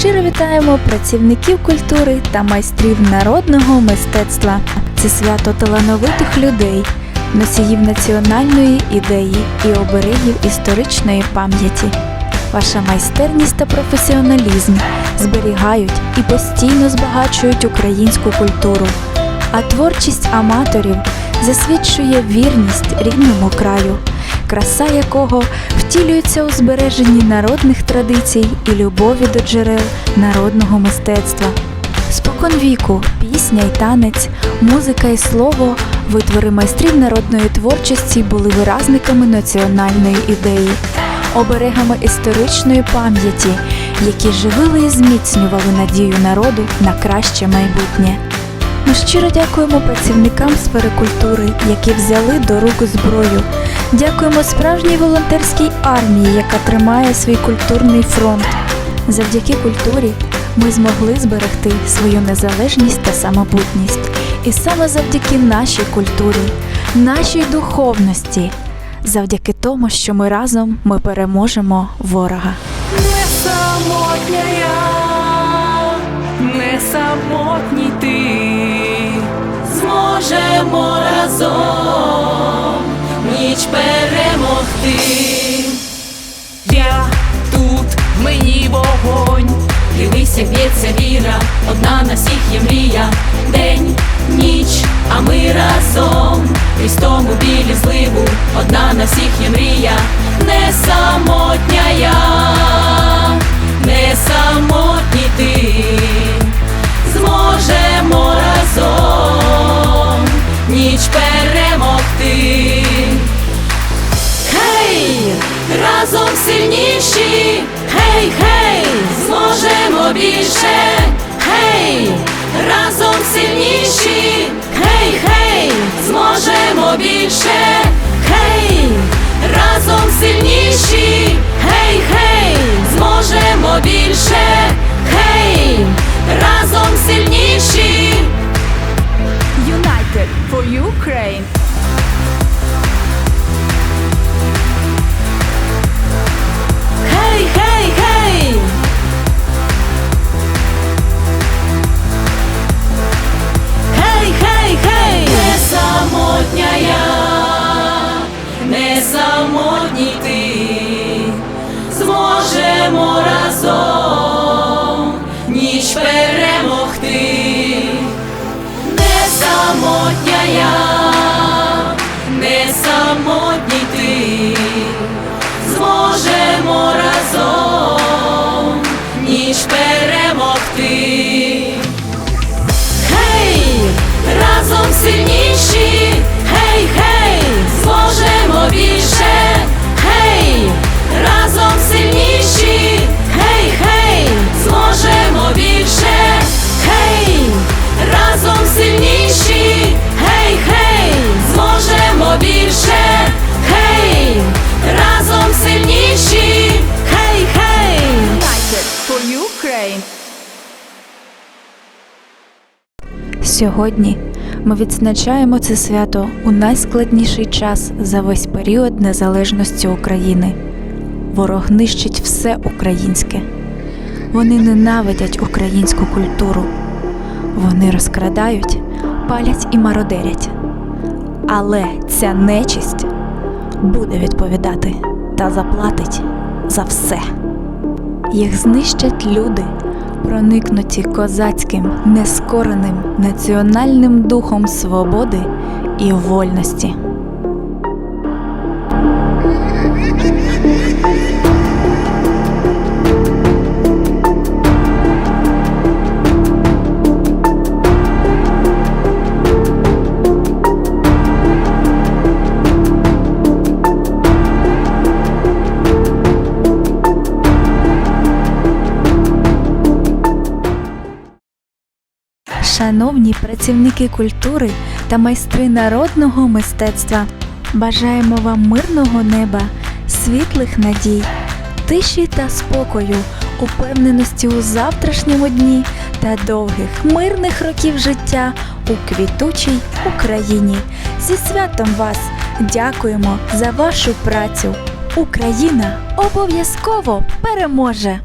Щиро вітаємо працівників культури та майстрів народного мистецтва. Це свято талановитих людей, носіїв національної ідеї і оберегів історичної пам'яті. Ваша майстерність та професіоналізм зберігають і постійно збагачують українську культуру, а творчість аматорів засвідчує вірність рідному краю, краса якого втілюється у збереженні народних традицій і любові до джерел народного мистецтва. Спокон віку, пісня й танець, музика і слово, витвори майстрів народної творчості були виразниками національної ідеї, оберегами історичної пам'яті, які живили і зміцнювали надію народу на краще майбутнє. Ми щиро дякуємо працівникам сфери культури, які взяли до рук зброю. Дякуємо справжній волонтерській армії, яка тримає свій культурний фронт. Завдяки культурі ми змогли зберегти свою незалежність та самобутність. І саме завдяки нашій культурі, нашій духовності, завдяки тому, що ми разом ми переможемо ворога. Не самотня я, не самотній ти, зможемо разом. Ніч перемогти. Я тут, в мені вогонь, дивися б'ється віра, одна на всіх є мрія, день, ніч, а ми разом, гей, хей, зможемо більше, хей, разом сильніші, гей, хей, зможемо більше, Сьогодні ми відзначаємо це свято у найскладніший час за весь період незалежності України. Ворог нищить все українське. Вони ненавидять українську культуру. Вони розкрадають, палять і мародерять. Але ця нечисть буде відповідати та заплатить за все. Їх знищать люди, проникнуті козацьким, нескореним національним духом свободи і вольності. Шановні працівники культури та майстри народного мистецтва, бажаємо вам мирного неба, світлих надій, тиші та спокою, упевненості у завтрашньому дні та довгих мирних років життя у квітучій Україні. Зі святом вас! Дякуємо за вашу працю! Україна обов'язково переможе!